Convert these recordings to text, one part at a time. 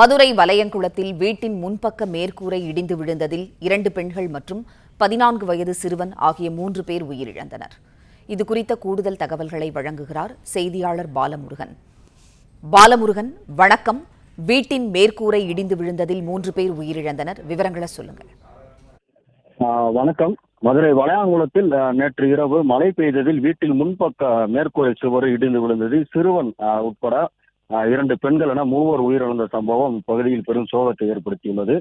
மதுரை வலையங்குளத்தில் வீட்டின் முன்பக்க மேற்கூரை இடிந்து விழுந்ததில் இரண்டு பெண்கள் மற்றும் பதினான்கு வயது சிறுவன் ஆகிய மூன்று பேர் உயிரிழந்தனர். இது குறித்த கூடுதல் தகவல்களை வழங்குகிறார் செய்தியாளர் பாலமுருகன். பாலமுருகன் வணக்கம். வீட்டின் மேற்கூரை இடிந்து விழுந்ததில் மூன்று பேர் உயிரிழந்தனர். விவரங்களை சொல்லுங்கள். வணக்கம். மதுரை வளையாங்குளத்தில் நேற்று இரவு மழை பெய்ததில் வீட்டில் முன்பக்க மேற்கூரை சுவர் இடிந்து விழுந்ததில் சிறுவன் உட்பட இரண்டு பெண்கள் என மூவர் உயிரிழந்த சம்பவம் பகுதியில் பெரும் சோகத்தை ஏற்படுத்தியுள்ளது.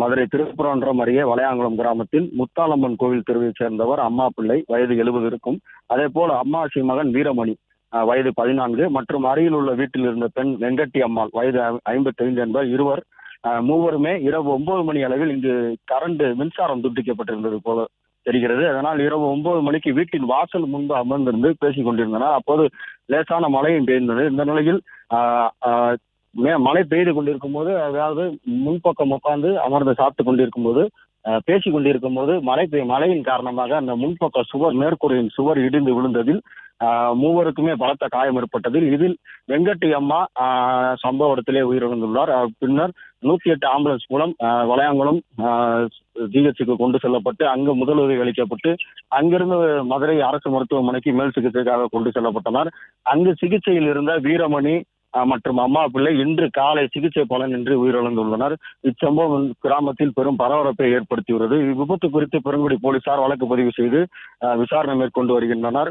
மதுரை திருப்பரன்றம் அருகே வளையாங்குளம் கிராமத்தில் முத்தாலம்மன் கோவில் தெருவைச் சேர்ந்தவர் அம்மா பிள்ளை வயது எழுபது இருக்கும். அதே போல அம்மாசி மகன் வீரமணி வயது பதினான்கு மற்றும் அருகில் உள்ள வீட்டில் இருந்த பெண் வெங்கட்டி அம்மாள் வயது ஐம்பத்தி ஐந்து என்பவர் இருவர். மூவருமே இரவு ஒன்பது மணி அளவில் இங்கு கரண்ட் மின்சாரம் துண்டிக்கப்பட்டிருந்தது போல தெரிகிறது. அதனால் இரவு ஒன்பது மணிக்கு வீட்டின் வாசல் முன்பு அமர்ந்திருந்து பேசிக் கொண்டிருந்தனர் அப்போது லேசான மழையும் பெய்ந்தது இந்த நிலையில் மே- மழை பெய்து கொண்டிருக்கும் போது அதாவது முன்பக்கம் உட்கார்ந்து அமர்ந்து சாப்பிட்டு கொண்டிருக்கும் போது பேசி பேசிக் கொண்டிருக்கும் போது மழை பெய் மழையின் காரணமாக அந்த முன்பக்க சுவர் மேற்கூரையின் சுவர் இடிந்து விழுந்ததில் மூவருக்குமே பலத்த காயம் ஏற்பட்டதில் இதில் வெங்கட்டி அம்மா சம்பவ இடத்திலே உயிரிழந்துள்ளார். பின்னர் நூத்தி எட்டு ஆம்புலன்ஸ் மூலம் வளையாங்குளம் ஜிஹெச்சுக்கு கொண்டு செல்லப்பட்டு அங்கு முதலுதவி அளிக்கப்பட்டு அங்கிருந்து மதுரை அரசு மருத்துவமனைக்கு மேல் சிகிச்சைக்காக கொண்டு செல்லப்பட்டனர். அங்கு சிகிச்சையில் இருந்த வீரமணி மற்றும் அம்மா பிள்ளை இன்று காலை சிகிச்சை பலனின்றி உயிரிழந்துள்ளனர். இச்சம்பவம் கிராமத்தில் பெரும் பரபரப்பை ஏற்படுத்தியுள்ளது. இவ்விபத்து குறித்து பெருங்குடி போலீசார் வழக்கு பதிவு செய்து விசாரணை மேற்கொண்டு வருகின்றனர்.